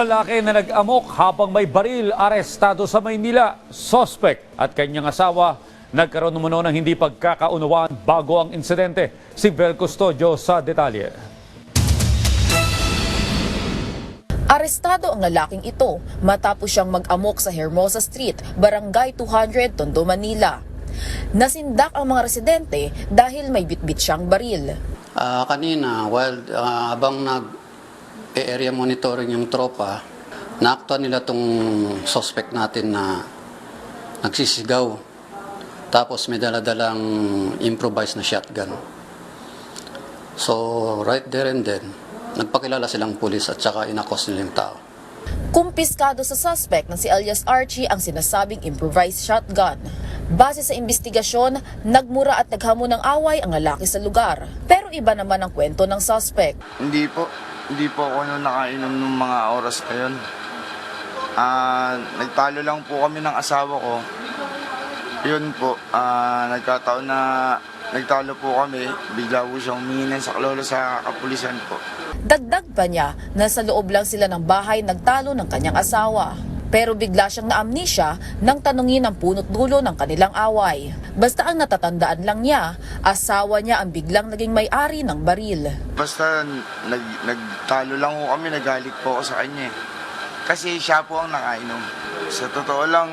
Lalaki na nag-amok habang may baril arestado sa Maynila. Suspect at kanyang asawa nagkaroon naman ng hindi pagkakaunawaan bago ang insidente. Si Bel Custodio sa detalye. Arestado ang lalaking ito matapos siyang mag-amok sa Hermosa Street, Barangay 200, Tondo, Manila. Nasindak ang mga residente dahil may bitbit siyang baril. Ah, kanina, while ah, habang nag-area monitoring yung tropa, naaktuan nila tong suspect natin na nagsisigaw. Tapos may daladalang improvised na shotgun. So, right there and then, nagpakilala silang pulis at saka inakos nila yung tao. Kumpiskado sa suspect na si alias Archie ang sinasabing improvised shotgun. Base sa investigasyon, nagmura at naghamon ng away ang lalaki sa lugar. Pero iba naman ang kwento ng suspect. Hindi po. Hindi po ako nung nakainom ng mga oras na yun. Ah, nagtalo lang po kami ng asawa ko. Yun po, ah, nagkataon na nagtalo po kami. Bigla po siyang humingi ng saklolo sa kapulisan po. Dagdag pa niya na sa loob lang sila ng bahay nagtalo ng kanyang asawa. Pero bigla siyang naamnesia nang tanungin ang punot dulo ng kanilang away. Basta ang natatandaan lang niya, asawa niya ang biglang naging may-ari ng baril. Basta nag, nagtalo lang po kami, nagalit po ako sa kanya eh. Kasi siya po ang nakainom. Sa totoo lang,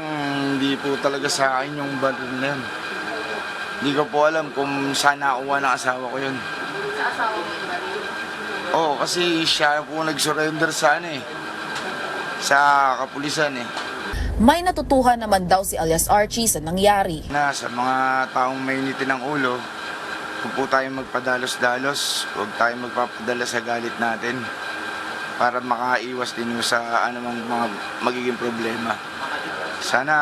hindi po talaga sa akin yung baril na yun. Hindi ko po alam kung saan nakuha ng asawa ko yun. Sa asawa mo yung baril? Oo, kasi siya po nag-surrender sa ano eh. Sa kapulisan eh. May natutuhan naman daw si alias Archie sa nangyari. Na sa mga taong mainitin ng ulo, kung po tayo magpadalos-dalos, huwag tayo magpapadala sa galit natin para makaiwas din sa anumang mga magiging problema. Sana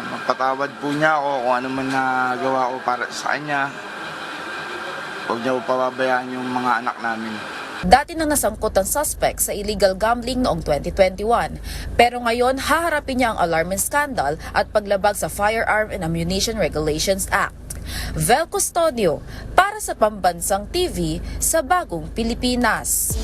magpatawad po niya ako kung ano man nagawa ko para sa kanya. Huwag niya po pababayaan yung mga anak namin. Dati nang nasangkot ang suspect sa illegal gambling noong 2021. Pero ngayon, haharapin niya ang alarming scandal at paglabag sa Firearm and Ammunition Regulations Act. Vel Custodio para sa Pambansang TV sa Bagong Pilipinas.